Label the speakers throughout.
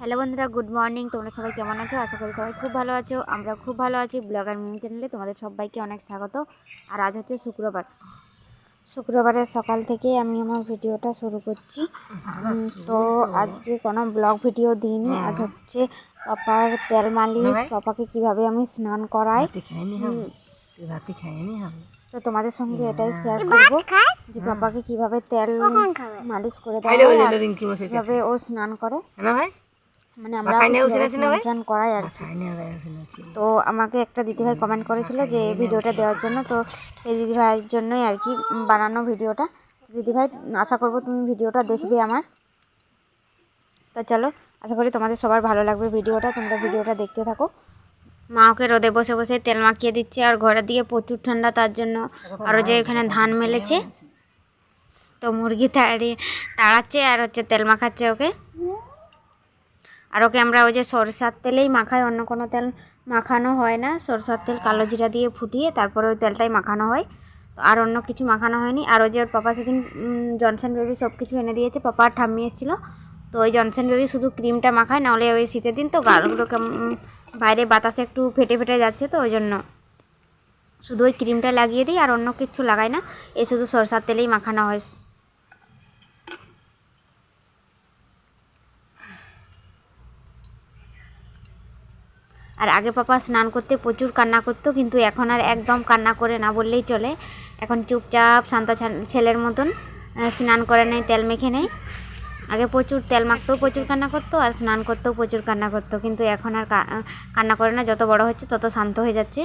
Speaker 1: Hello বন্ধুরা good morning. তোমরা সবাই কেমন আছো? আশা করি সবাই খুব ভালো আছো। আমরা খুব ভালো আছি ব্লগার মিনি চ্যানেলে। তোমাদের সবাইকে অনেক স্বাগত। আর আজ হচ্ছে শুক্রবার। শুক্রবারের সকাল থেকে আমি আমার ভিডিওটা শুরু করছি। তো আজকে কোনো ব্লগ ভিডিও দিইনি। আজ হচ্ছে পাপার তেল মালিশ পাপাকে কীভাবে আমি স্নান করাই। তো তোমাদের সঙ্গে এটাই শেয়ার করব যে পাপাকে কীভাবে তেল মালিশ করে দেওয়া হয় আর
Speaker 2: বসে
Speaker 1: কীভাবে ও স্নান করে।
Speaker 2: ভাই
Speaker 1: মানে আমরা
Speaker 2: খাইনি
Speaker 1: কীভাবে
Speaker 2: উঠে গেছি না ভাই?
Speaker 1: স্নান টান করাই আর তো আমাকে একটা দিদিভাই কমেন্ট করেছিল যে এই ভিডিওটা দেওয়ার জন্য তো সেই দিদিভাইয়ের জন্যই আর কি বানানো ভিডিওটা। দিদিভাই আশা করব তুমি ভিডিওটা দেখবে আমার। তো চলো আশা করি তোমাদের সবার ভালো লাগবে ভিডিওটা তোমরা ভিডিওটা দেখতে থাকো। মা ওকে রোদে বসে বসে তেল মাখিয়ে দিচ্ছে আর ঘরের দিকে প্রচুর ঠান্ডা তার জন্য। আরও যে এখানে ধান মেলেছে। তো মুরগি তাড়িয়ে তাড়াচ্ছে আর হচ্ছে তেল মাখাচ্ছে ওকে। আর ওকে আমরা ওই যে সরষার তেলেই মাখাই, অন্য কোনো তেল মাখানো হয় না। সরষার তেল কালো জিরা দিয়ে ফুটিয়ে তারপরে ওই তেলটাই মাখানো হয়। তো আর অন্য কিছু মাখানো হয়নি। আর ওই যে ওর পাপা সেদিন জনসন বেবি সব কিছু এনে দিয়েছে। পাপা আর ঠাম্মি এসেছিল। তো ওই জনসন বেবি শুধু ক্রিমটা মাখায়, নাহলে ওই শীতের দিন তো গালগুলো বাইরে বাতাসে একটু ফেটে ফেটে যাচ্ছে তো ওই জন্য। শুধু ওই ক্রিমটা লাগিয়ে দিই আর অন্য কিছু লাগাই না। এই শুধু সরষার তেলেই মাখানো হয়। আর আগে পাপা স্নান করতে প্রচুর কান্না করতো, কিন্তু এখন আর একদম কান্না করে না বললেই চলে। এখন চুপচাপ শান্ত ছেলের মতন স্নান করে নেয়, তেল মেখে নেয়। আগে প্রচুর তেল মাখতেও প্রচুর কান্না করতো, আর স্নান করতেও প্রচুর কান্না করতো, কিন্তু এখন আর কান্না করে না, যত বড় হচ্ছে তত শান্ত হয়ে যাচ্ছে।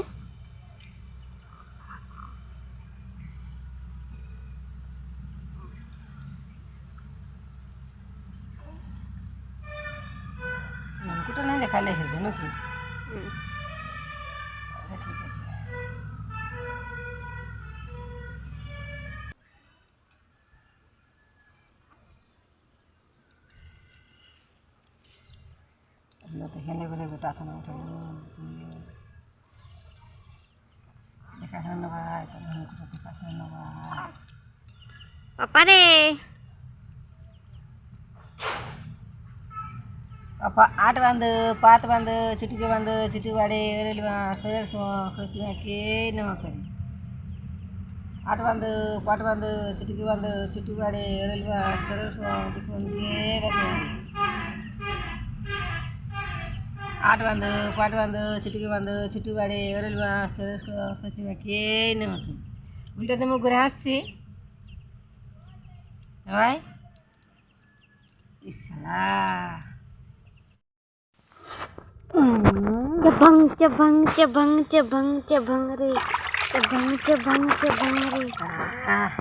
Speaker 2: দেখালে হবে নাকি? ঠিক আছে আমরা তো হেলে বলে বেটা আছে না উঠাইল দেখাশোনা না ভাই তোর নামকুটা দেখাশোনা না ভাই
Speaker 1: পাপা রে
Speaker 2: அப்போ ஆட்டு வந்து பாத்து வந்து చిటికి வந்து చిటికి వాడి ఎవరెళ్ళి వస్తుంది సొచ్చినాకే నమ్మకం ఆట వందు పాట వందు చిటికి వందు చిటికి వాడి ఎవరెళ్ళి వస్తారు తీసుకుంటే ఆట వందు పాట వందు చిటికి వందు చిటికి వాడి ఎవరెళ్ళి వస్తారు సొచ్చినాకే నమ్మకం ఉంటుంది ముగ్గురు ఆస్తి ఇస్సలా
Speaker 1: चबंग चबंग चबंग चबंग चबंग रे चबंग चबंग चबंग रे
Speaker 2: আহ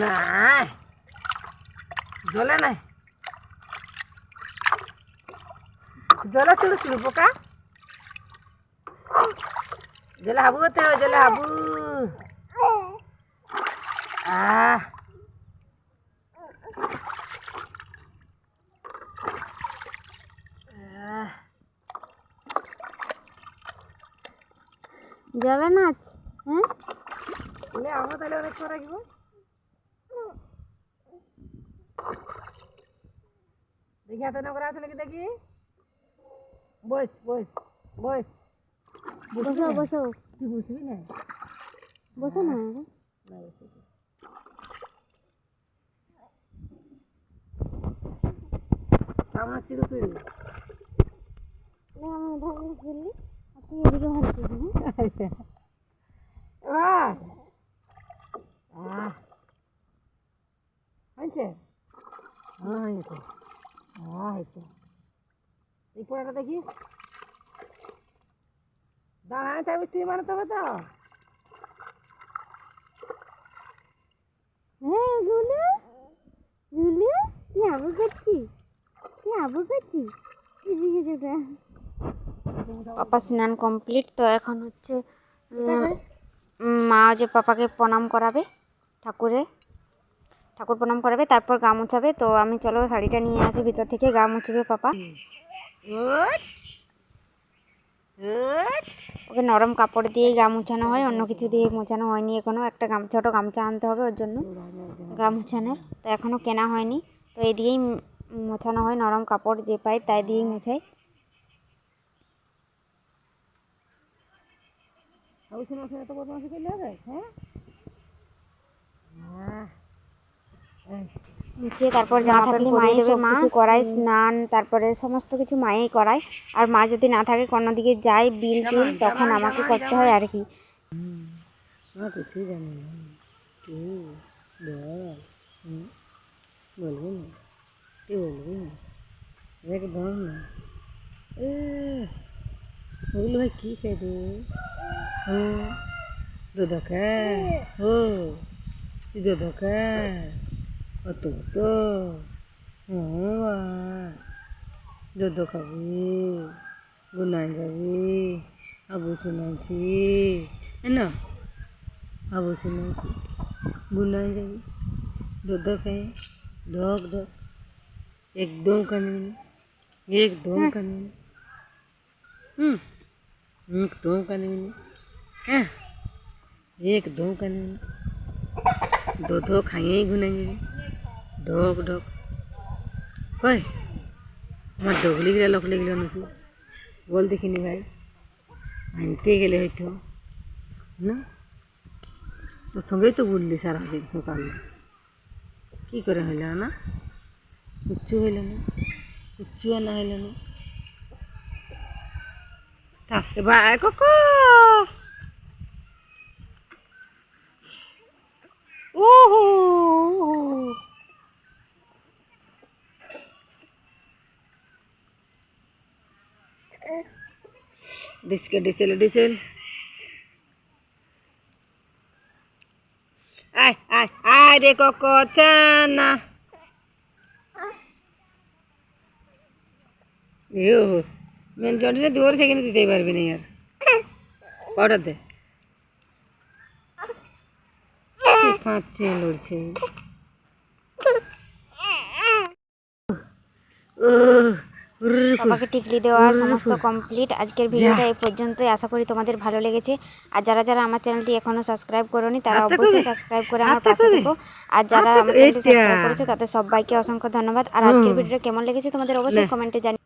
Speaker 2: নাই জ্বলে নাই জ্বলে তুলছিল পোকা জ্বলে হাবু হতে জ্বলে হাবু আহ। আহ
Speaker 1: যাবে নাচ হ্যাঁ?
Speaker 2: বলে আমরা তাহলে অনেক সময় রাখব। দেখি হাতে নকরা আছে নাকি দেখি। বস বস বস।
Speaker 1: বসো বসো।
Speaker 2: তুই বুঝবি না?
Speaker 1: বসো না
Speaker 2: না বসবি না। আমরা চিরু পিড়ু
Speaker 1: আমি ধারে খেললি আর তুই এদিকে ভাবছিস হ্যাঁ?
Speaker 2: হয়েছে? হ্যাঁ হয়েছে। হ্যাঁ হয়েছে। এই পড়াটা দেখি। দাঁড়ায় চাবি তুই মারতে হবে তো
Speaker 1: হ্যাঁ গুলু গুলু তুই আবু করছিস পাপা স্নান কমপ্লিট তো এখন হচ্ছে মা যে পাপাকে প্রণাম করাবে ঠাকুরে ঠাকুর প্রণাম করাবে তারপর গা মুছাবে তো আমি চলো শাড়িটা নিয়ে আসি ভিতর থেকে গা মুছবে পাপা। ওকে নরম কাপড় দিয়েই গা মুছানো হয় অন্য কিছু দিয়ে মোছানো হয়নি এখনও একটা গাম ছোটো গামছা আনতে হবে ওর জন্য গা মুছানোর তো এখনও কেনা হয়নি তো এই দিয়েই উম মোছানো হয় নরম কাপড় যে পাই তাই দিয়েই মুছাই।
Speaker 2: হ্যাঁ?
Speaker 1: মুছিয়ে তারপর জামা থাকলে মায়ে সব কিছু করায় স্নান তারপরে সমস্ত কিছু মায়েই করায় আর মা যদি না থাকে কোনো দিকে যায় বিল টিল তখন আমাকে করতে হয় আর কি।
Speaker 2: কিছুই জানি না। তুই বল। হুম, না। তুই বলবি একদম না। ওগুলো ভাই কী খাই রে হুম দুধ খায় ও তুই দুধ অত তো দুধ খাবি গুনাই যাবি, আবু শুনাইছি না, আবু শুনাইছি গুনাই যাবি। দুধ খাই ঢক ঢক একদম কানবি না একদম কানবি না হুম একদম কানবি না হ্যাঁ একদম কানবি না দুধ খাইয়েই গুনাই যাবি ঢক ঢক কই আমার ডগলি গেলে লকলি গেলে নাকি বল দেখিনি ভাই আনতে গেলে হয়তো না তোর সঙ্গেই তো বললি সারাদিন সকালে কী করে হইল না কিচ্ছু হইল না কিচ্ছু না হইল না। থাক, এবার কক ওহো ডিসকে ডিসেল ডিসেল। আয় আয় আয় রে কোকো চানা ইউ মেন জন্ডিসে দূর সেখানে দিতেই পারবি না ইয়ার কটা দে? লড়ছে।
Speaker 1: বাবাকে টিকলি দেওয়ার সমস্ত কমপ্লিট আজকের ভিডিওটা এই পর্যন্তই। আশা করি তোমাদের ভালো লেগেছে। আর যারা যারা আমার চ্যানেলটি এখনও সাবস্ক্রাইব করোনি তারা অবশ্যই সাবস্ক্রাইব করে আমার পাশে? থেকো। আর যারা আমার চ্যানেলটি সাবস্ক্রাইব করেছে তাদের সবাইকে অসংখ্য ধন্যবাদ। আর আজকের ভিডিওটা কেমন লেগেছে তোমাদের অবশ্যই কমেন্টে জানি